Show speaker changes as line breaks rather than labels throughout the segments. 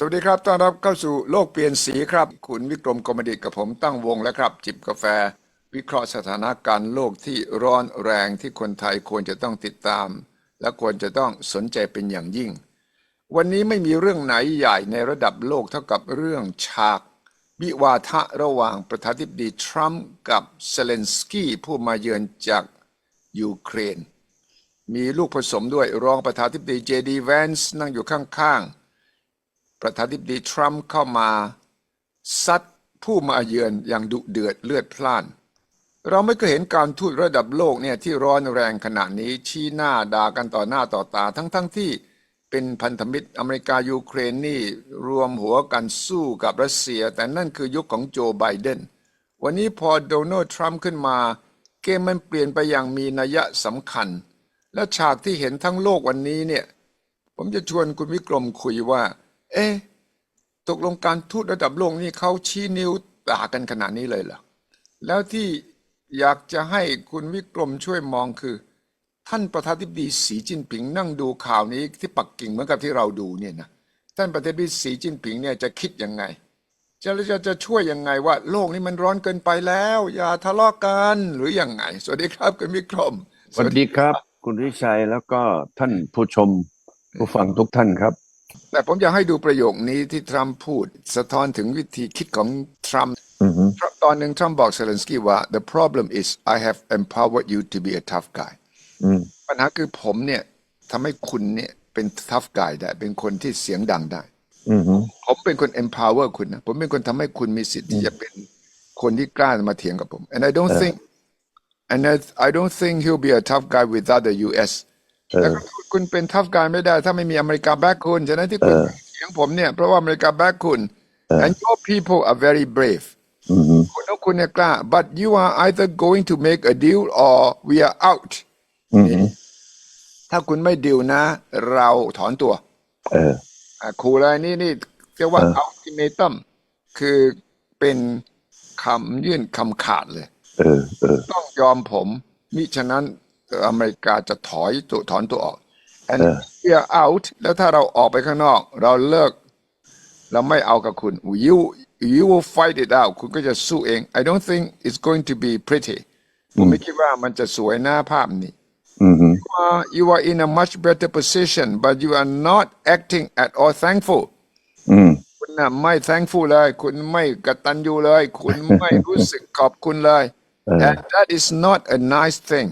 สวัสดีครับ ต้อนรับเข้าสู่โลกเปลี่ยนสีครับ คุณวิกรมกรมดิตกับผมตั้งวงแล้วครับ จิบกาแฟ วิเคราะห์สถานการณ์โลกที่ร้อนแรงที่คนไทยควรจะต้องติดตาม และควรจะต้องสนใจเป็นอย่างยิ่ง วันนี้ไม่มีเรื่องไหนใหญ่ในระดับโลกเท่ากับเรื่องฉากวิวาทะระหว่างประธานาธิบดีทรัมป์กับเซเลนสกี้ผู้มาเยือนจากยูเครน มีลูกผสมด้วยรองประธานาธิบดีเจดีแวนส์นั่งอยู่ข้างๆ ประธานาธิบดีทรัมป์เข้ามาซัดผู้มาเยือนอย่างดุเดือดเลือดพล่าน เราไม่เคยเห็นการทูตระดับโลกเนี่ยที่ร้อนแรงขนาดนี้ชี้หน้าด่ากันต่อหน้าต่อตาทั้งๆทที่เป็นพันธมิตรอเมริกายูเครนนี่รวมหัวกันสู้กับรัสเซีย แต่นั่นคือยุคของโจไบเดน วันนี้พอโดนัลด์ทรัมป์ขึ้นมา เกมมันเปลี่ยนไปอย่างมีนัยสำคัญ และฉากที่เห็นทั้งโลกวันนี้เนี่ย ผมจะชวนคุณวิกรมคุยว่า เอ๊ะตกลงการทูตระดับโลกนี่เขาชี้นิ้วด่ากันขนาดนี้เลยเหรอแล้วที่อยากจะให้คุณวิกรมช่วยมองคือ ท่านประธานาธิบดีสีจิ้นผิงนั่งดูข่าวนี้ที่ปักกิ่งเหมือนกับที่เราดูเนี่ยนะท่านประธานาธิบดีสีจิ้นผิงเนี่ยจะคิดยังไง จะจะจะช่วยยังไงว่า โลกนี้มันร้อนเกินไปแล้ว อย่าทะเลาะกันหรือยังไง สวัสดีครับคุณวิกรม
สวัสดีครับ คุณวิชัยแล้วก็ท่านผู้ชมผู้ฟังทุกท่านครับ
แต่ผมอยากให้ดูประโยคนี้ที่ทรัมป์พูด สะท้อนถึงวิธีคิดของทรัมป์
อือฮึ
ตอนหนึ่งทรัมป์บอกเซเลนสกี้ว่า the problem is I have empowered you to be a tough guy
อืม
ปัญหาคือผมเนี่ยทำให้คุณเนี่ยเป็น tough guy ได้ เป็นคนที่เสียงดังได้
อือฮึ
ผมเป็นคน empower คุณนะผมเป็นคนทำให้คุณมีสิทธิ์ที่จะเป็นคนที่กล้ามาเถียงกับผม and I don't think and I, I don't think he'll be a tough guy without the US
เอ
แล้ว
อ
ก็คุณเป็น tough guy ไม่ได้ ถ้าไม่มีอเมริกาแบ็กคุณ ฉะนั้นที่คุณเถียงผมเนี่ย เพราะว่าอเมริกาแบ็กคุณ and your people are very brave
อือฮึ
คนของคุณเนี่ยกล้า but you are either going to make a deal or we are out
อือฮึ
ถ้าคุณไม่ดิวนะ เราถอนตัว
เออ
อะขู่เลยนี่นี่เรียกว่า ultimatum คือเป็นคำยื่นคำขาดเลย
เออเออ
ต้องยอมผม มิฉะนั้น อเมริกาจะถอยตัวถอนตัวออก and
เออ
we are out แล้วถ้าเราออกไปข้างนอก เราเลิก เราไม่เอากับคุณ you you will fight it out คุณก็จะสู้เอง I don't think it's going to be pretty ผมไม่คิดว่ามันจะสวยหน้าภาพนี้
อือฮึ
you are, you are in a much better position but you are not acting at all thankful
อืม
คุณน่ะไม่ thankful เลย คุณไม่กตัญญูเลย คุณไม่รู้สึกขอบคุณเลย and that is not a nice thing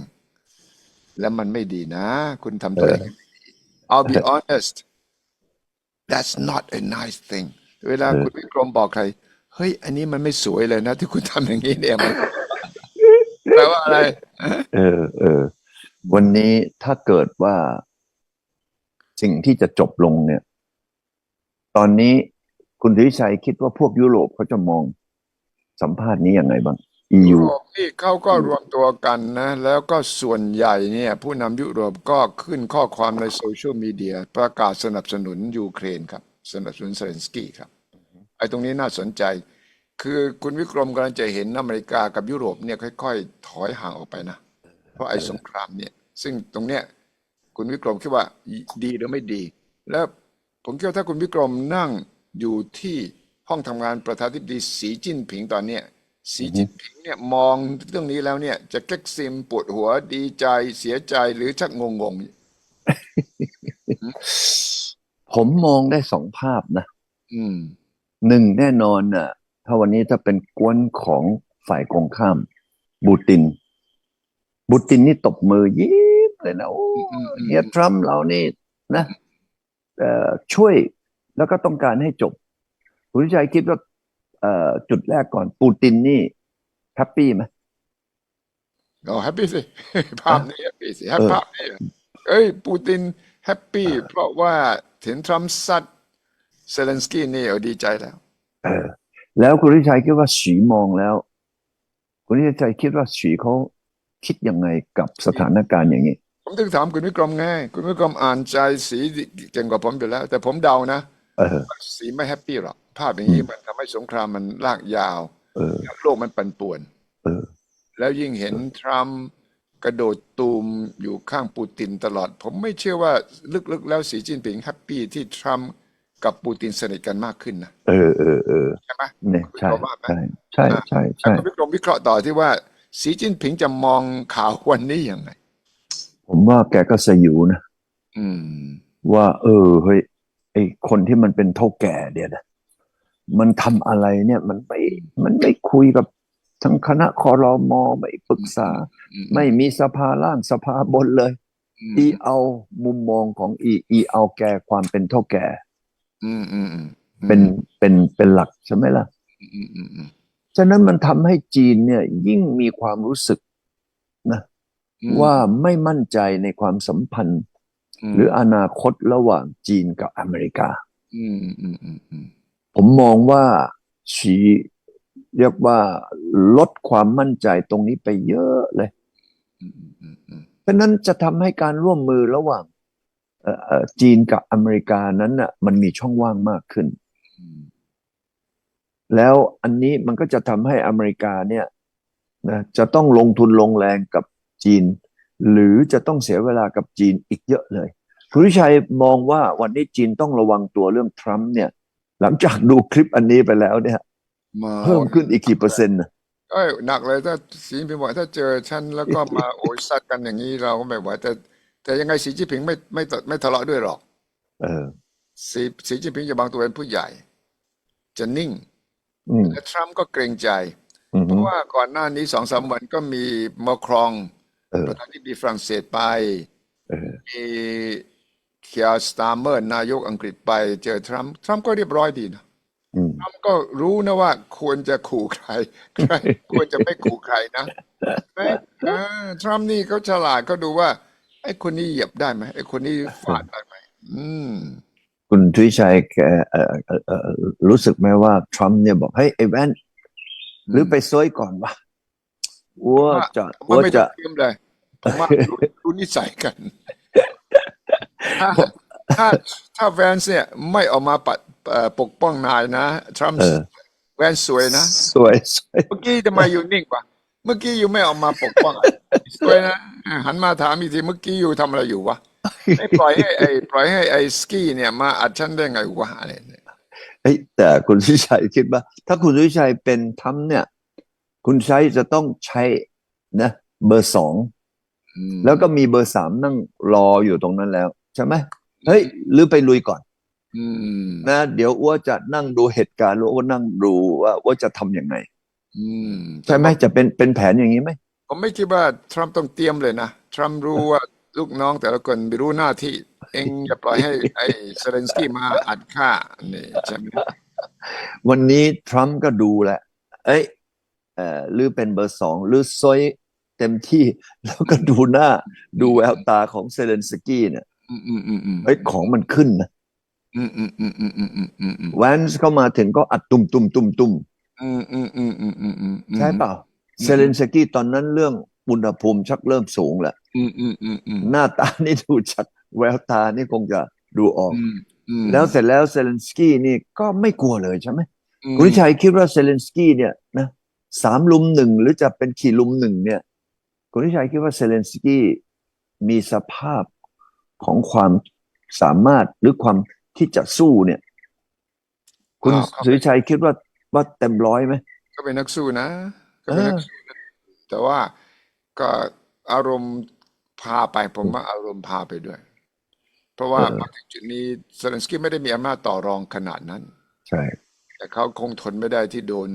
และมันไม่ดีนะ คุณทำตัวอย่างนี้ไม่ดี I'll be honest that's not a nice thing เวลาคุณวิกรมบอกใคร เฮ้ย อันนี้มันไม่สวยเลยนะ ที่คุณทำอย่างนี้เนี่ยมันแปลว่าอะไร
เออเออ วันนี้ถ้าเกิดว่า สิ่งที่จะจบลงเนี่ย ตอนนี้คุณวิชัยคิดว่าพวกยุโรปเขาจะมองสัมภาษณ์นี้ยังไงบ้าง
ยุ
EU
โรปนี่เขาก็รวมตัวกันนะ แล้วก็ส่วนใหญ่เนี่ย ผู้นำยุโรปก็ขึ้นข้อความในโซเชียลมีเดียประกาศสนับสนุนยูเครนครับ สนับสนุนเซเลนสกี้ครับ ไอ้ตรงนี้น่าสนใจ คือคุณวิกรมกำลังจะเห็นอเมริกากับยุโรปเนี่ยค่อย ๆ ถอยห่างออกไปนะ เพราะไอ้สงครามเนี่ย ซึ่งตรงเนี้ยคุณวิกรมคิดว่าดีหรือไม่ดี แล้วผมคิดว่าถ้าคุณวิกรมนั่งอยู่ที่ห้องทำงานประธานาธิบดีสีจิ้นผิงตอนเนี้ย สีจิ้นผิงเนี่ยมองเรื่องนี้แล้วเนี่ย จะเก๊กซิมปวดหัวดีใจเสียใจหรือชักงงง
ผมมองได้สองภาพนะ
ๆอืม
หนึ่งแน่นอนน่ะ ถ้าวันนี้ถ้าเป็นกวนของฝ่ายกองข้าม บูติน บูตินนี่ตบมือยิ้มเลยนะโอ้
อืมอืม
เฮียทรัมป์เรานี่นะเอ่อช่วยแล้วก็ต้องการให้จบคุณวิชัยคิดว่าเอ่อ จุดแรกก่อนปูตินนี่แฮปปี้ไหม
โอ้แฮปปี้สิภาพนี้แฮปปี้สิแฮปภาพนี้เอ้ย ปูตินแฮปปี้เพราะว่าเห็นทรัมป์ซัดเซเลนสกี้นี่เอาดีใจแล้ว
เออแล้วคุณวิชัยคิดว่าสีมองแล้ว คุณวิชัยคิดว่าสีเขาคิดยังไงกับสถานการณ์อย่างนี้
ผมถึงถามคุณวิกรมไงคุณวิกรมอ่านใจสีเก่งกว่าผมอยู่แล้ว แต่ผมเดานะ
เออ
สีไม่แฮปปี้หรอก ภาพอย่างนี้มันทำให้สงครามมันลากยาว
เออ
โลกมันปั่นป่วน
เออ
แล้วยิ่งเห็นทรัมป์กระโดดตูมอยู่ข้างปูตินตลอด ผมไม่เชื่อว่าลึกๆแล้วสีจิ้นผิงแฮปปี้ที่ทรัมป์กับปูตินสนิทกันมากขึ้นนะ
เออเออเออ
ใช่ไหม
เนี่ยใช่
ผมว่าไหม
ใช่ใช่ใช่
แล้ว
ใช่
คุณวิกรมวิเคราะห์ต่อที่ว่าสีจิ้นผิงจะมองข่าววันนี้ยังไง
ผมว่าแกก็สยิวนะ
อืม
ว่า เออเฮ้ยไอคนที่มันเป็นเท่าแก่เนี่ยนะ มันทำอะไรเนี่ยมันไม่มันไม่คุยกับทั้งคณะคอรมอไม่ปรึกษา
อืม
ไม่มีสภาล่างสภาบนเลย
อืม
อีเอามุมมองของอีอีเอาแกความเป็นเท่าแก่
อืมอืมอืม
เป็นเป็นเป็นหลักใช่ไหมล่ะ
อืมอืมอืม
ฉะนั้นมันทำให้จีนเนี่ย ยิ่งมีความรู้สึกนะ
อืม
ว่าไม่มั่นใจในความสัมพันธ์
ม
หรืออนาคตระหว่างจีนกับอเมริกา
อืมอืมอืมอืม
ผมมองว่าชีเรียกว่าลดความมั่นใจตรงนี้ไปเยอะเลย
อืมอืมอืม
เพราะนั้นจะทำให้การร่วมมือระหว่างเอ่อเอ่อจีนกับอเมริกานั้นน่ะมันมีช่องว่างมากขึ้น
อืม
แล้วอันนี้มันก็จะทำให้อเมริกาเนี่ยนะจะต้องลงทุนลงแรงกับจีน หรือจะต้องเสียเวลากับจีนอีกเยอะเลยคุณวิชัยมองว่าวันนี้จีนต้องระวังตัวเรื่องทรัมป์เนี่ย หลังจากดูคลิปอันนี้ไปแล้วเนี่ย
มา
เพิ่มขึ้นอีกกี่เปอร์เซ็นต์นะ
เอ้ยหนักเลยถ้าสีจิ้นผิงบอกถ้าเจอฉันแล้วก็มาโอยซัดกันอย่างนี้เราก็ไม่ไหวแต่ แต่ยังไงสีจิ้นผิงไม่ไม่ตไม่ทะเลาะด้วยหรอก
เออ
สีสีจิ้นผิงจะบางตัวเป็นผู้ใหญ่ จะนิ่ง
อืม
และทรัมป์ก็เกรงใจ
อืม
เพราะว่าก่อนหน้านี้สองสามวันก็มีมาครอง
เออ
ประธานาธิบดีฝรั่งเศสไป
เออ
มี เคียร์สตาร์เมอร์นายกอังกฤษไปเจอทรัมป์ทรัมป์ก็เรียบร้อยดีนะ
อืม
ทรัมป์ก็รู้นะว่าควรจะขู่ใครใคร ควรจะไม่ขู่ใครนะไหมอ่าทรัมป์นี่เขาฉลาดเขาดูว่า ไอ้คนนี้เหยียบได้ไหมไอ้คนนี้ฟาดได้ไหมอืม
คุณทวิชัยแกเอ่อเอ่อเอ่อรู้สึกไหมว่าทรัมป์เนี่ยบอกเฮ้ยไอ้แว่นหรือไปซวยก่อนวะว่าจะ
มัน
ว่า
ไม่ต้
จะ
องเตรียมเลยผมว่ารู้รู้นิสัยกัน ถ้าถ้าถ้าแวนส์เนี่ยไม่ออกมาปัดเอ่อปกป้องนายนะทรัมป์
เออ
แวนสวยนะ
สวยสวย
เมื่อกี้ทำไมอยู่นิ่งปะเมื่อกี้อยู่ไม่ออกมาปกป้องอะสวยนะอะหันมาถามอีกทีเมื่อกี้อยู่ทำอะไรอยู่วะไม่ปล่อยให้ไอ้ปล่อยให้ไอ้สกี้เนี่ยมาอัดฉันได้ไงวะอะไรเนี่ย
เฮ้ยแต่คุณทวิชัยคิดว่า ถ้าคุณทวิชัยเป็นทรัมป์เนี่ย คุณชัยจะต้องใช้นะ เบอร์สอง
อืม
แล้วก็มีเบอร์สามนั่งรออยู่ตรงนั้นแล้ว ใช่ไหมเฮ้ยหรือไปลุยก่อน
อืม
นะเดี๋ยวอ้วจะนั่งดูเหตุการณ์แล้วอ้วนั่งดูว่าอ้วจะทำยังไง
อืม
ใช่ไหมจะเป็นเป็นแผนอย่างนี้ไหม
ผมไม่คิดว่าทรัมป์ต้องเตรียมเลยนะทรัมป์รู้ว่าลูกน้องแต่ละคนไม่รู้หน้าที่ เองอย่าปล่อยให้ไอ้เซเลนสกี้มาอัดค่านี่ใช่ไหม
วันนี้ทรัมป์ก็ดูแหละเอ้ยเอ่อหรือเป็นเบอร์สองหรือซอยเต็มที่ แล้วก็ดูหน้าดูแววตาของเซเลนสกี้เนี่ย
อืมอืมอืมอืม
เอ้ยของมันขึ้นนะ
อืมอืมอืมอืมอืมอืมอืมอืม
แวนส์เข้ามาถึงก็อัดตุ่มตุ่มตุ่มตุ่ม
อืมอืมอืมอืมอืมอืม
ใช่เปล่าเซเลนสกี้ตอนนั้นเรื่องอุณหภูมิชักเริ่มสูงแหละ
อืมอืมอืมอืม
หน้าตานี่ดูชักแววตานี่คงจะดูออก
อืมอืม
แล้วเสร็จแล้วเซเลนสกี้นี่ก็ไม่กลัวเลยใช่ไหม
อืม
คุณวิชัยคิดว่าเซเลนสกี้เนี่ยนะสามลุมหนึ่งหรือจะเป็นขี่ลุมหนึ่งเนี่ยคุณวิชัยคิดว่าเซเลนสกี้มีสภาพ ของความสามารถหรือความที่จะสู้เนี่ย คุณสุวิชัยคิดว่าว่าเต็มร้อยไหม
ก็เป็นนักสู้นะก็เป็นนักสู้นะแต่ว่าก็อารมณ์พาไปผมว่าอารมณ์พาไปด้วย เพราะว่า
เออ
มาถึงจุดนี้เซเลนสกี้ไม่ได้มีอำนาจต่อรองขนาดนั้น
ใช่
แต่เขาคงทนไม่ได้ที่โดน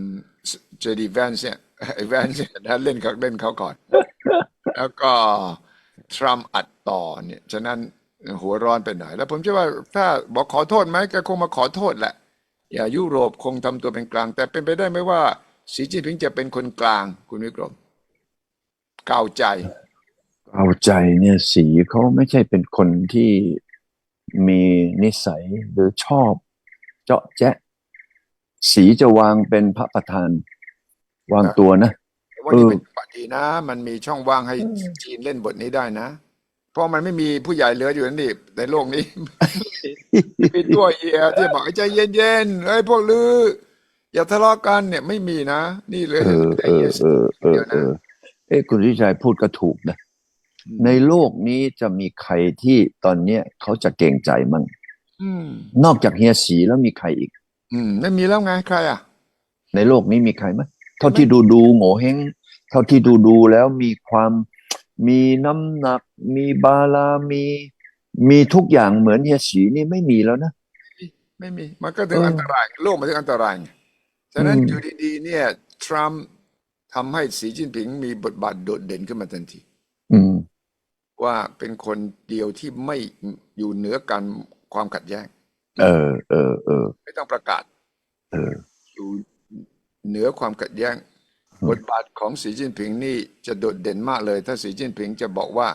เจดีแวนเนี่ยไอ้แวนเนี่ยนะเล่นเขาเล่นเขาก่อน แล้วก็ ทรัมป์อัดต่อเนี่ยฉะนั้นหัวร้อนไปหน่อย แล้วผมเชื่อว่าถ้าบอกขอโทษไหมแกคงมาขอโทษแหละ อย่ายุโรปคงทำตัวเป็นกลาง แต่เป็นไปได้ไหมว่าสีจิ้นผิงจะเป็นคนกลางคุณวิกรมก้าวใจ
เอาใจเนี่ยสีเขาไม่ใช่เป็นคนที่มีนิสัยหรือชอบ เจาะแจ๊ะสีจะวางเป็นพระประธาน วางตัวนะ
ว่านี่
เออ
เป็นจังหวะ ดีนะ มันมีช่องว่างให้จีนเล่นบทนี้ได้นะ เพราะมันไม่มีผู้ใหญ่เหลืออยู่นั่นนี่ในโลกนี้ มีตัวเอียที่บอกให้ใจเย็นๆเอ้ยพวกลือ อย่าทะเลาะกันเนี่ยไม่มีนะ นี่เลย
เออ
ไอ้
เออ
เหี้ย
เออเออเออเอ้คุณทิชัยพูดก็ถูกนะ ในโลกนี้จะมีใครที่ตอนเนี้ยเขาจะเกรงใจมั่ง
อืม
นอกจากเฮียสีแล้วมีใครอีก
อืม ไม่มีแล้วไงใครอะ
ในโลกนี้มีใครไหมเท่าที่ดูดูโง่เฮง เท่าที่ดูดูแล้วมีความมีน้ำหนัก มีบาลามีมีทุกอย่างเหมือนเฮียสีนี่ไม่มีแล้วนะ
ไม่มี มันก็ถึง
เอออั
อันตราย โลกมันถึงอันตรายไงฉะนั้น
อืม
อยู่ดีๆเนี่ยทรัมป์ทำให้สีจิ้นผิงมีบทบาทโดดเด่นขึ้นมาทันที
อืม
ว่าเป็นคนเดียวที่ไม่อยู่เหนือการความขัดแย้ง
เออ เออ เออ
ไม่ต้องประกาศ
เออ
อยู่เหนือความขัดแย้ง
อืม
บทบาทของสีจิ้นผิงนี่จะโดดเด่นมากเลย ถ้าสีจิ้นผิงจะบอกว่า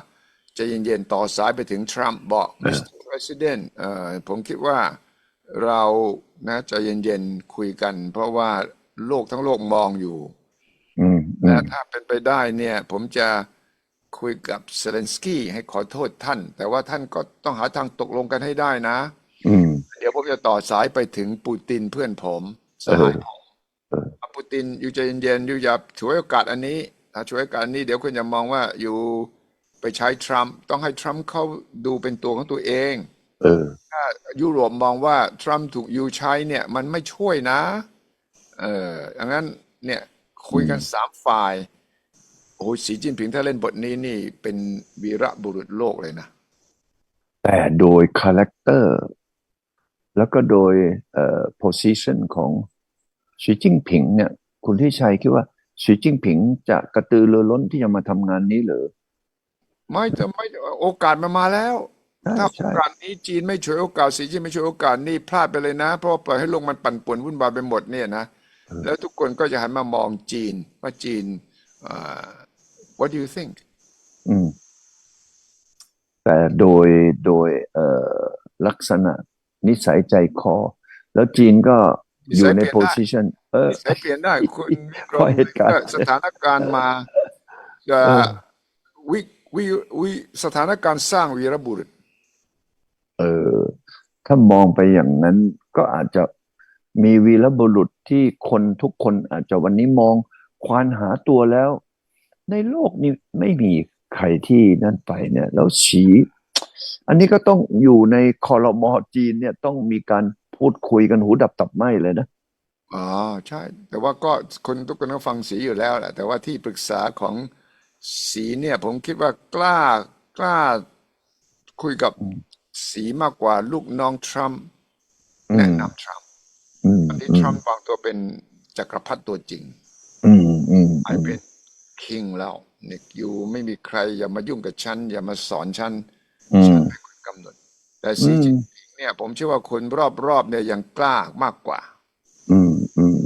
ใจะเย็นๆต่อสายไปถึงทรัมป์บอก Mr. President เอ่อผมคิดว่าเรานะใจะเย็นๆคุยกัน เพราะว่าโลกทั้งโลกมองอยู่
อืมอื
และ
ม
ถ้าเป็นไปได้เนี่ย ผมจะคุยกับเซเลนสกี้ให้ขอโทษท่าน แต่ว่าท่านก็ต้องหาทางตกลงกันให้ได้นะ
อืม
เดี๋ยวผมจะต่อสายไปถึงปูตินเพื่อนผมส
เออ
หายผม
เออ
อะปู ตินอยู่ใจเย็นๆอยู่อย่าฉวยโอกาสอันนี้ถ้าฉวยโอกาสอันนี้เดี๋ยวคุณจะมองว่าอยู่ไปใช้ทรัมป์ต้องให้ทรัมป์เขาดูเป็นตัวของตัวเอง
เออ
ถ้ายุโรปมองว่าทรัมป์ถูกยูใช้เนี่ย มันไม่ช่วยนะ เออดังนั้นเนี่ยคุยกันสามฝ่ายโอ้ยสีจิ้นผิงถ้าเล่นบทนี้นี่เป็นวีระบุรุษโลกเลยนะ
แต่โดยคาแรคเตอร์แล้วก็โดยเอ่อ position ของ สีจิ้งผิงเนี่ย คุณที่ชัยคิดว่าสีจิ้งผิงจะกระตือรือร้นที่จะมาทำงานนี้เหรือ
ไม่จะไม่โอกาสมันมาแล้ว
ใช่
ถ้าโอ
ใช่
กาสนี้จีนไม่ฉวยโอกาสสีจิ้นไม่ฉวยโอกาสนี่พลาดไปเลยนะเพราะว่าปล่อยให้โลกมันปั่นป่วนวุ่นวายไปหมดเนี่ยนะแล้วทุกคนก็จะหันมามองจีนว่าจีนอ่า what do you think
อืมแต่โดยโดยเอ่อลักษณะนิสัยใจคอ แล้วจีนก็ อยู่ใน
นิสัยเปลี่ยนได้
position เออ
นิสัยเปลี่ยนได้คุณวิกร
เพราะ
ม
เหตุการณ์
สถานการณ์มาจะ
เออ
วิวิวิสถานการณ์สร้างวีรบุรุษ
เออ ถ้ามองไปอย่างนั้นก็อาจจะมีวีรบุรุษที่คนทุกคนอาจจะวันนี้มองควานหาตัวแล้ว ในโลกนี้ไม่มีใครที่นั่นไปเนี่ย แล้วฉีอันนี้ก็ต้องอยู่ในคอรมอจีนเนี่ยต้องมีการ พูดคุยกันหูดับตับไหมเลยนะ
อ๋อใช่ แต่ว่าก็คนทุกคนก็ฟังสีอยู่แล้วแหละแต่ว่าที่ปรึกษาของสีเนี่ย ผมคิดว่ากล้ากล้าคุยกับสีมากกว่าลูกน้องทรัมป์
อืม
แนะนำทรัมป์
อืม
อันนี้
อื
ท
ม
รัมป์วางตัวเป็นจักรพรรดิตัวจริง
อืมอืม
ไอเป็นคิงแล้วเนี่ยอยู่ไม่มีใครอย่ามายุ่งกับฉัน อย่ามาสอนฉัน
อื
ฉั
ม
นเป็นคนกำหนด แต่สี
อืม
จิ้นผิง เนี่ย ผมเชื่อว่าคนรอบๆเนี่ยยังกล้ามากกว่า
อืมอืม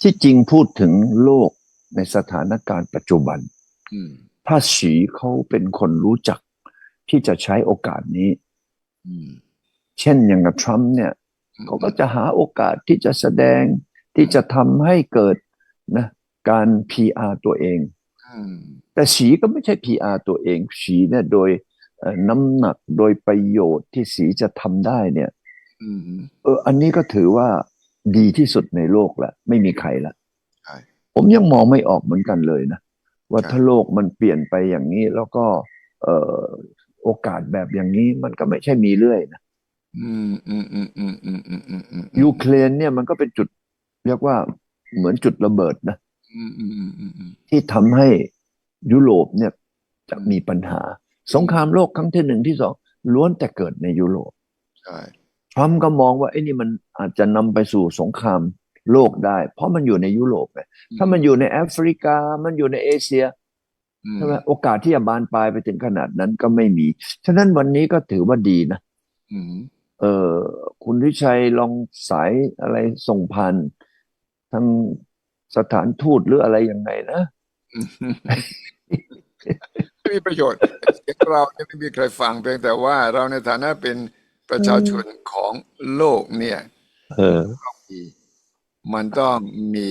ที่จริงพูดถึงโลกในสถานการณ์ปัจจุบัน
อืม
ถ้าฉีเขาเป็นคนรู้จักที่จะใช้โอกาสนี้
อืม
เช่นอย่างกับทรัมป์เนี่ยเขาก็จะหาโอกาสที่จะแสดงที่จะทำให้เกิดนะการ PR ตัวเอง
อืม
แต่สีก็ไม่ใช่ PR ตัวเองสีเนี่ยโดยเอ่อ น้ำหนักโดยประโยชน์ที่สีจะทำได้เนี่ยเออ อันนี้ก็ถือว่าดีที่สุดในโลกละไม่มีใครละผมยังมองไม่ออกเหมือนกันเลยนะ ว่าถ้าโลกมันเปลี่ยนไปอย่างนี้ แล้วก็ เออโอกาสแบบอย่างนี้มันก็ไม่ใช่มีเรื่อยนะยูเครนเนี่ยมันก็เป็นจุด เรียกว่าเหมือนจุดระเบิดนะที่ทำให้ยุโรปเนี่ยจะมีปัญหา สงครามโลกครั้งที่หนึ่งที่สองล้วนแต่เกิดในยุโรป
ใช่
ทรัมป์ก็มองว่าไอ้นี่มันอาจจะนำไปสู่สงครามโลกได้ เพราะมันอยู่ในยุโรปไงถ้ามันอยู่ในแอฟริกา มันอยู่ในเอเชีย
อืม
ใช่ไหมโอกาสที่จะบานปลายไปถึงขนาดนั้นก็ไม่มี ฉะนั้นวันนี้ก็ถือว่าดีนะ
อืม
เออคุณวิชัยลองสายอะไรส่งผ่านทางสถานทูตหรืออะไรยังไงนะ
ไม่มีประโยชน์เสียงเราเนี่ยไม่มีใครฟังเพียงแต่ว่าเราในฐานะเป็นประชาชนของโลกเนี่ย
เออ
มีมันต้องมี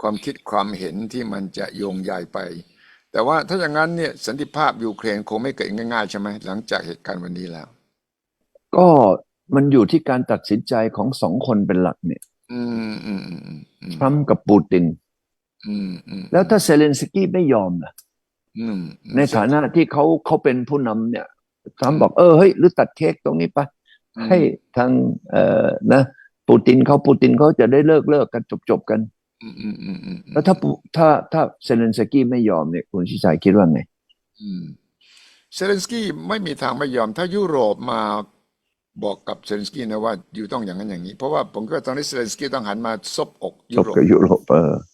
ความคิดความเห็นที่มันจะโยงใยไป แต่ว่าถ้าอย่างนั้นเนี่ยสันติภาพยูเครนคงไม่เกิดง่ายๆใช่ไหมหลังจากเหตุการณ์วันนี้แล้ว
ก็มันอยู่ที่การตัดสินใจของสองคนเป็นหลักเนี่ย
อืมอืมอืมอืมอืม
ทรัมป์กับปูติน
อืมอืม
แล้วถ้าเซเลนสกี้ไม่ยอมล่ะ
อืม
ในฐานะที่เขาเขาเป็นผู้นำเนี่ยทรัมป์บอกเออเฮ้ยหรือตัดเค้กตรงนี้ไป
อืม
ให้ทางเอ่อนะปูตินเขาปูตินเขาจะได้เลิกเลิกกันจบจบกัน
อืมอืมอืมอืม
แล้วถ้าปูถ้าถ้าเซเลนสกี้ไม่ยอมเนี่ยคุณชิชัยคิดว่าไง
อืมเซเลนสกี้ไม่มีทางไม่ยอม ถ้ายุโรปมาบอกกับเซเลนสกี้นะว่าอยู่ต้องอย่างนั้นอย่างนี้ เพราะว่าผมก็ตอนนี้เซเลนสกี้ต้องหันมาซบอก
จ
ยุ
บ
โรป
กับยุโรปเออ
ฉ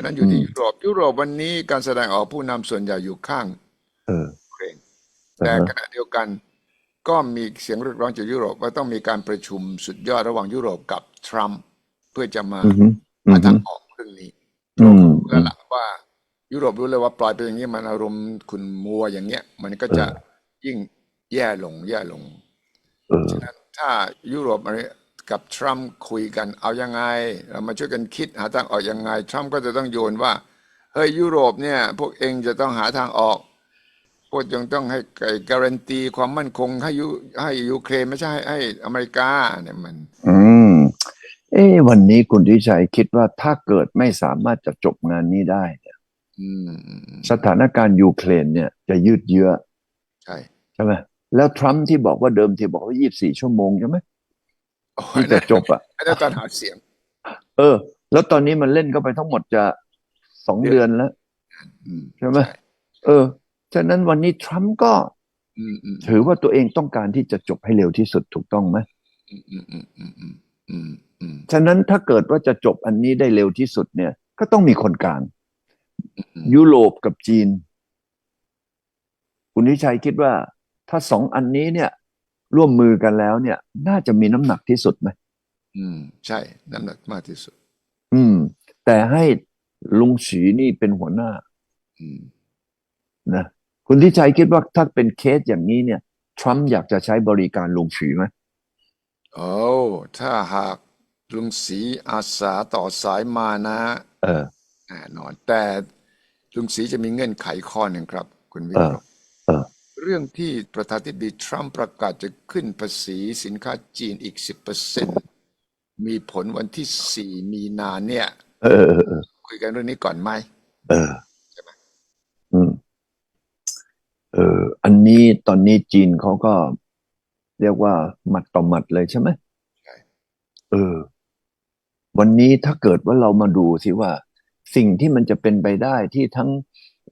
ะนั้นอยู่ที่
อืม
ยุโรปยุโรปวันนี้การแสดงออกผู้นำส่วนใหญ่อยู่ข้าง
เออ
ยูเครน
อ่า
แต่
ฮะ
ขณะเดียวกันก็มีเสียงเรียกร้องจากยุโรปว่าต้องมีการประชุมสุดยอดระหว่างยุโรปกับทรัมป์เพื่อจะมา
อือฮึอื
หา
อฮึ
ทางออกเรื่องนี้
อืม
แล้วล่ะว่า ยุโรปรู้เลยว่าปล่อยไปอย่างนี้มันอารมณ์ขุนมัวอย่างเงี้ย มันก็จะยิ่งแย่ลงแย่ลง
เออ
ฉะนั้นถ้ายุโรป กับทรัมป์คุยกันเอายังไง เรามาช่วยกันคิดหาทางออกยังไง ทรัมป์ก็จะต้องโยนว่า เฮ้ยยุโรปเนี่ย พวกเองจะต้องหาทางออกพวกยังต้องให้ไอ้การันตีความมั่นคงให้ยูให้ยูเครนไม่ใช่ให้ให้อเมริกาเนี่ยมัน
อืม เอ้วันนี้คุณทิชัยคิดว่าถ้าเกิดไม่สามารถจะจบงานนี้ได้เนี่ย
อืมอืมอืม
สถานการณ์ยูเครนเนี่ยจะยืดเยื้อ
ใช่
ใช่ไหมแล้วทรัมป์ที่บอกว่าเดิมที่บอกว่า 24 ชั่วโมงใช่ไหม
โอ้ย
ที่จะจบอะ
อันนั้นตอนหาเสียง
เออ แล้วตอนนี้มันเล่นก็ไปทั้งหมดจะสองเดือนแล้ว
อืม
ใช่ไหมเออ ฉะนั้นวันนี้ทรัมป์ก็
อืมอืม
ถือว่าตัวเองต้องการที่จะจบให้เร็วที่สุดถูกต้องไหม
อืมอืมอืมอืมอืมอืมอืม
ฉะนั้นถ้าเกิดว่าจะจบอันนี้ได้เร็วที่สุดเนี่ย ก็ต้องมีคนกลาง
อืม
ยุโรปกับจีน คุณนิชัยคิดว่า ถ้าสองอันนี้เนี่ย ร่วมมือกันแล้วเนี่ย น่าจะมีน้ำหนักที่สุดไหม
อืม ใช่ น้ำหนักมากที่สุด
อืม แต่ให้ลุงฉีนี่เป็นหัวหน้า
อืม
นะคุณทิชัยคิดว่าถ้าเป็นเคสอย่างนี้เนี่ยทรัมป์อยากจะใช้บริการลุงฉีไหม
โอ้ถ้าหากลุงศรีอาสาต่อสายมานะ
เออ
แน่นอน แต่ลุงศรีจะมีเงื่อนไขข้อหนึ่งครับ คุณวิ
เอ
โร
อ
จน์
เออ
เรื่องที่ประธานาธิบดีทรัมป์ประกาศจะขึ้นภาษีสินค้าจีนอีกสิบเปอร์เซ็นมีผลวันที่สี่มีนาเนี่ย
เออเออเออ
คุยกันเรื่องนี้ก่อนไหม
เออ
ใช่ไหม
อืมเอออันนี้ตอนนี้จีนเขาก็เรียกว่าหมัดต่อหมัดเลยใช่ไหม
ใช่
เออ วันนี้ถ้าเกิดว่าเรามาดูสิว่า สิ่งที่มันจะเป็นไปได้ที่ทั้ง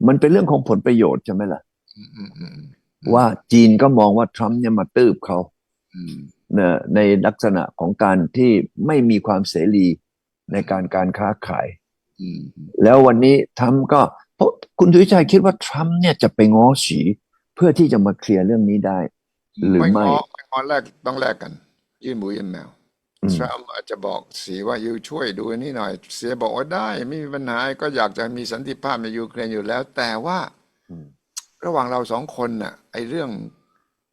มันเป็นเรื่องของผลประโยชน์ใช่ไหมล่ะ
อืมอืมอืมอืม
ว่าจีนก็มองว่าทรัมป์เนี่ยมาตืบเขา
อืม
เนี่ยในลักษณะของการที่ไม่มีความเสรีในการการค้าขาย
อืม
แล้ววันนี้ทรัมป์ก็เพราะคุณทุยชัยคิดว่าทรัมป์เนี่ยจะไปง้อฉีเพื่อที่จะมาเคลียร์เรื่องนี้ได้ หรือไม่
ง้อไม่ง้อแลกต้องแลกกัน ยื่นหมูยื่นแมว
อืม
ทรัมป์อาจจะบอกสีว่ายูช่วยดูอันนี่หน่อย เสียบอกว่าได้ไม่มีปัญหาก็อยากจะมีสันติภาพในยูเครนอยู่แล้ว แต่ว่า
อืม
ระหว่างเราสองคนน่ะไอ้เรื่อง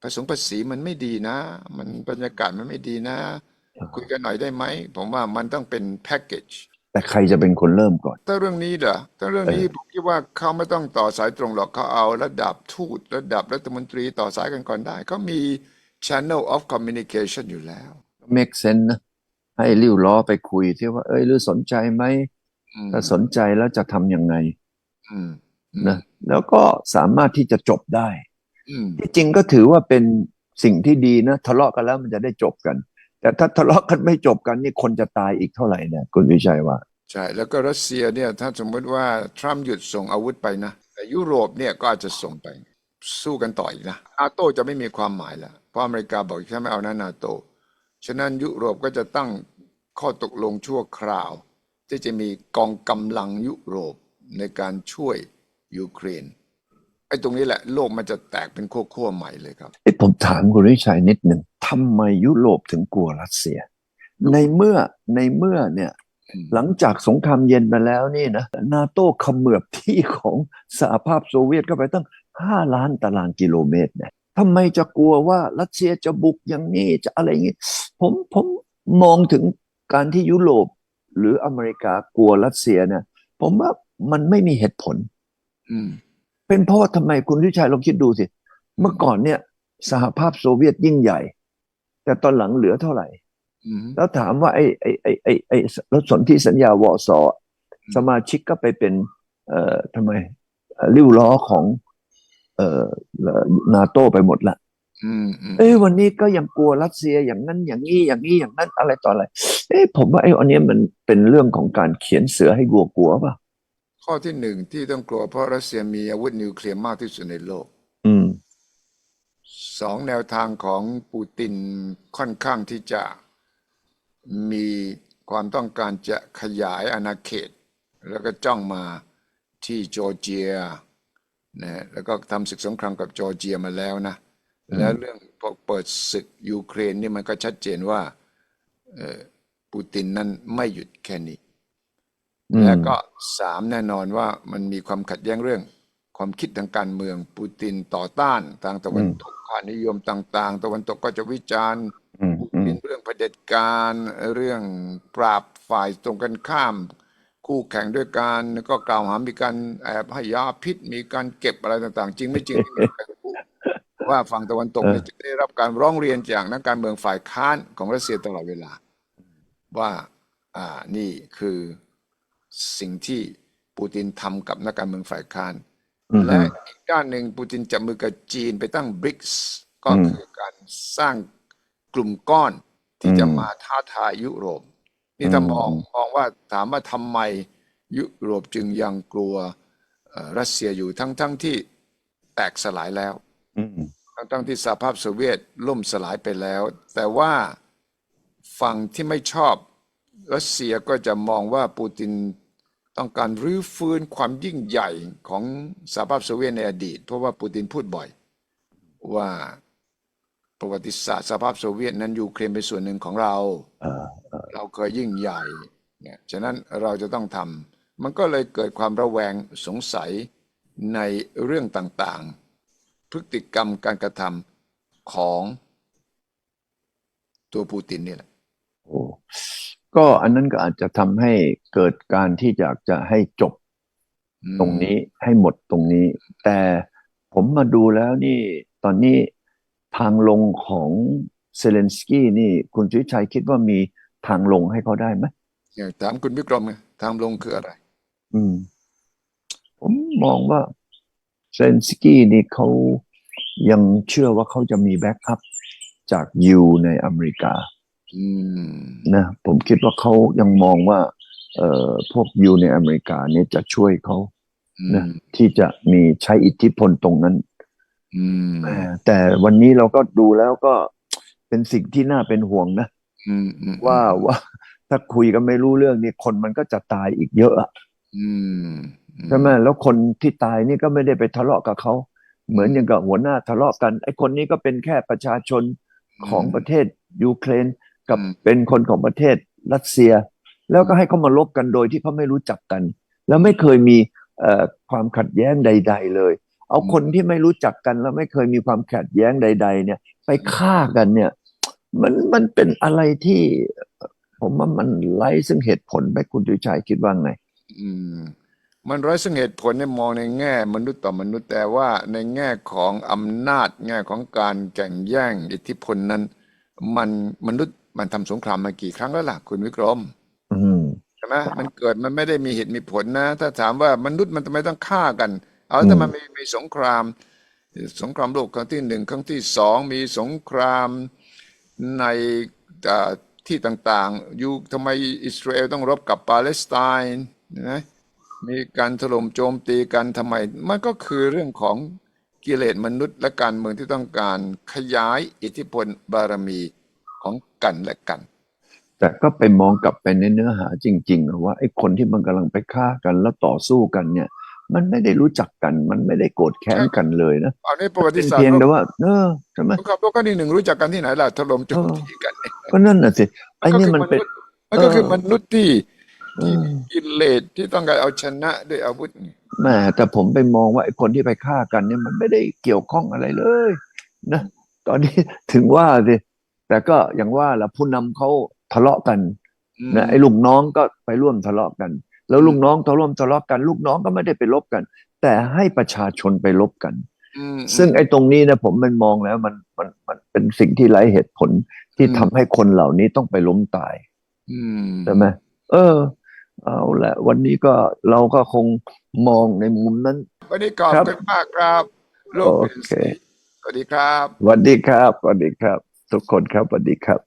ผสมภาษีมันไม่ดีนะ มันบรรยากาศมันไม่ดีนะ คุยกันหน่อยได้ไหม ผมว่ามันต้องเป็นแพ็กเกจ
แต่ใครจะเป็นคนเริ่มก่อน
ถ้าเรื่องนี้เหรอถ้าเรื่องนี้ผมคิดว่าเขาไม่ต้องต่อสายตรงหรอกเขาเอาระดับทูตระดับรัฐมนตรีต่อสายกันก่อนได้เขามี channel of communication อยู่แล้ว
make sense นะให้ริ้วล้อไปคุยที่ว่า เอ้ยหรือสนใจไหม
อืม
ถ้าสนใจแล้วจะทำยังไง
อืมอืม
นะ แล้วก็สามารถที่จะจบได้
อืม
ที่จริงก็ถือว่าเป็นสิ่งที่ดีนะทะเลาะกันแล้วมันจะได้จบกัน แต่ถ้าทะเลาะกันไม่จบกันนี่คนจะตายอีกเท่าไหร่เนี่ยคุณวิชัยว่า
ใช่แล้วก็รัสเซียเนี่ยถ้าสมมติว่าทรัมป์หยุดส่งอาวุธไปนะแต่ยุโรปเนี่ยก็อาจจะส่งไป สู้กันต่ออีกนะนาโตจะไม่มีความหมายแล้วเพราะอเมริกาบอกแค่ไม่เอานะนาโต ฉะนั้นยุโรปก็จะตั้งข้อตกลงชั่วคราว ที่จะมีกองกำลังยุโรปในการช่วย ยูเครนไอ้ตรงนี้แหละโลกมันจะแตกเป็นขั้วๆใหม่เลยครับ
เอ้ผมถามคุณวิชัยนิดหนึ่งทำไมยุโรปถึงกลัวรัสเซีย ในเมื่อในเมื่อเนี่ย
อืม
หลังจากสงครามเย็นมาแล้วนี่นะนาโต้เขมือบที่ของสหภาพโซเวียตเข้าไปตั้งห้าล้านตารางกิโลเมตรเนี่ยทำไมจะกลัวว่ารัสเซียจะบุกอย่างนี้จะอะไรอย่างนี้ผมผมมองถึงการที่ยุโรปหรืออเมริกากลัวรัสเซียเนี่ยผมว่ามันไม่มีเหตุผล
อืม
เป็นเพราะว่าทำไมคุณวิชัยลองคิดดูสิ เมื่อก่อนเนี่ย สหภาพโซเวียตยิ่งใหญ่ แต่ตอนหลังเหลือเท่าไหร่
อืม
แล้วถามว่าไอ้ไอ้ไอ้ไอ้ไอ้รถสนธิสัญญาวอร์ซอร์สมาชิกก็ไปเป็น เอ่อทำไมเอ่อริ้วล้อของ เอ่อนาโต้ไปหมดละ
อืมอืม
เอ้ยวันนี้ก็ยังกลัวรัสเซียอย่างนั้นอย่างนี้อย่างนี้อย่างนั้นอะไรต่ออะไร เอ้ยผมว่าไอ้อันเนี้ยมันเป็นเรื่องของการเขียนเสือให้วัวกลัวป่ะ
ข้อที่หนึ่งที่ต้องกลัวเพราะรัสเซียมีอาวุธนิวเคลียร์มากที่สุดในโลก
อืม
สองแนวทางของปูตินค่อนข้างที่จะมีความต้องการจะขยายอาณาเขต แล้วก็จ้องมาที่จอร์เจียนะแล้วก็ทำศึกสงครามกับจอร์เจียมาแล้วนะ แล้วเรื่องพอเปิดศึกยูเครนนี่มันก็ชัดเจนว่าเอ่อปูตินนั้นไม่หยุดแค่นี้
อืม
และก็สามแน่นอนว่ามันมีความขัดแย้งเรื่อง ความคิดทางการเมืองปูตินต่อต้านทางตะวันตกค่านิยมต่าง ๆ ตะวันตกก็จะวิจารณ์
อืม
ปู
อื
ติ
ม
นเรื่องเผด็จการเรื่องปราบฝ่ายตรงกันข้าม คู่แข่งด้วยการก็กล่าวหามีการแอบให้ยาพิษมีการเก็บอะไรต่าง ๆ จริงไม่จริงไม่มีใครรู้ว่าฝั่งตะวันตกเนี่ยจะได้รับการร้องเรียนจากนักการเมืองฝ่ายค้านของรัสเซียตลอดเวลา ว่า อ่านี่คือ สิ่งที่ปูตินทำกับนักการเมืองฝ่ายค้าน
อืม
และอีกด้านหนึ่งปูตินจับมือกับจีนไปตั้งบริกส์ก็
อืม
คือการสร้างกลุ่มก้อนที่จะ
อืม
มาท้าทายยุโรป นี่ถ้ามองมองว่าถามว่าทำไมยุโรปจึงยังกลัวเอ่อรัสเซียอยู่ทั้งทั้งที่แตกสลายแล้ว
อืม
ทั้งทั้งที่สหภาพโซเวียตล่มสลายไปแล้ว แต่ว่าฝั่งที่ไม่ชอบรัสเซียก็จะมองว่าปูติน ต้องการรื้อฟื้นความยิ่งใหญ่ของสหภาพโซเวียตในอดีต เพราะว่าปูตินพูดบ่อย ว่าประวัติศาสตร์สหภาพโซเวียตนั้นยูเครนเป็นส่วนหนึ่งของเรา
เรา
เคยยิ่งใหญ่เนี่ยฉะนั้นเราจะต้องทำมันก็เลยเกิดความระแวงสงสัยในเรื่องต่างๆ พฤติกรรมการกระทำของตัวปูตินนี่แหละ
ก็อันนั้นก็อาจจะทำให้เกิดการที่อยากจะให้จบ
อืม
ตรงนี้ให้หมดตรงนี้ แต่ผมมาดูแล้วนี่ตอนนี้ทางลงของเซเลนสกี้นี่ คุณชุยชัยคิดว่ามีทางลงให้เขาได้ไหม
อย่างถามคุณวิกรมไงทางลงคืออะไร
อืม ผมมองว่าเซเลนสกี้นี่เขายังเชื่อว่าเขาจะมีแบ็กอัพจากยูในอเมริกา
อืม
นะผมคิดว่าเขายังมองว่า เอ่อพวกยูในอเมริกาเนี่ยจะช่วยเขา
อื
นะ
ม
ที่จะมีใช้อิทธิพลตรงนั้น
อืม
เอ่อแต่วันนี้เราก็ดูแล้วก็เป็นสิ่งที่น่าเป็นห่วงนะ
อืมอืม
ว่าว่าถ้าคุยกันไม่รู้เรื่องนี่คนมันก็จะตายอีกเยอะอะ
อืม
ใช่ไหมแล้วคนที่ตายนี่ก็ไม่ได้ไปทะเลาะกับเขาเหมือนอย่างกับหัวหน้าทะเลาะกันไอ้คนนี้ก็เป็นแค่ประชาชนของประเทศยูเครน กับเป็นคนของประเทศรัสเซีย แล้วก็ให้เขามาลบกันโดยที่เขาไม่รู้จักกัน แล้วไม่เคยมีความขัดแย้งใด ๆ เลย เอาคนที่ไม่รู้จักกัน แล้วไม่เคยมีความขัดแย้งใด ๆ เนี่ย ไปฆ่ากันเนี่ย มันมันเป็นอะไรที่ ผมว่ามันไร้ซึ่งเหตุผลไหมคุณดุชัยคิดว่าไง
อืมมันร้อยสังเหตุผลเนี่ยมองในแง่มนุษย์ต่อมนุษย์แต่ว่าในแง่ของอำนาจแง่ของการแข่งแย่งอิทธิพลนั้น มันมนุษย์มันทำสงครามมากี่ครั้งแล้วล่ะคุณวิกรม
อืม
ใช่ไหมมันเกิดมันไม่ได้มีเหตุมีผลนะ ถ้าถามว่ามนุษย์มันทำไมต้องฆ่ากัน เอาถ้ามันมีมีสงคราม สงครามโลกครั้งที่หนึ่งครั้งที่สองมีสงครามในเอ่อที่ต่างๆอยู่ทำไมอิสราเอลต้องรบกับปาเลสไตน์นะมีการถล่มโจมตีกันทำไม มันก็คือเรื่องของ กิเลสมนุษย์และการเมืองที่ต้องการขยายอิทธิพลบารมีของกันและกัน
แต่ก็ไปมองกลับไปในเนื้อหาจริงๆอะว่าไอ้คนที่มันกำลังไปฆ่ากันแล้วต่อสู้กันเนี่ย มันไม่ได้รู้จักกัน มันไม่ได้โกรธแค้นกันเลยนะ
เอาในประวั
เป็
ติ
น
ศาสต
เพียง
ร์
แต่ว่าเออใช่ไหม
สงครามโลกครั้งที่หนึ่งรู้จักกันที่ไหนล่ะถล่มโจมตีกันเนี่ย
ก็นั่นน่ะสิไอ้นี่มันเป็น
มันก็คือ
เออ
มนุษย์ที่
เอ
ที่
อ
มีกิเลสที่ต้องการเอาชนะด้วยอาวุธ
แหมแต่ผมไปมองว่าไอ้คนที่ไปฆ่ากันเนี่ยมันไม่ได้เกี่ยวข้องอะไรเลยนะตอนนี้ถึงว่าสิแต่ก็อย่างว่าละผู้นำเขาทะเลาะกัน
อืม
นะไอ้ลูกน้องก็ไปร่วมทะเลาะกัน แล้วลูกน้องทะร่วมทะเลาะกัน ลูกน้องก็ไม่ได้ไปลบกัน แต่ให้ประชาชนไปลบกัน
อืม
ซึ่งไอ้ตรงนี้นะผมมันมองแล้วมันมันมันเป็นสิ่งที่ไร้เหตุผลที่ทำให้คนเหล่านี้ต้องไปล้มตาย
อืม
ใช่ไหมเออ เอาละวันนี้ก็เราก็คงมองในมุมนั้น
วันนี้ขอบ
ครับ
คุณมากครับโลกเปลี่ยน
โอเค
สีสวัสดีครับ
สวัสดีครับสวัสดีครับ ทุกคนครับสวัสดีครับ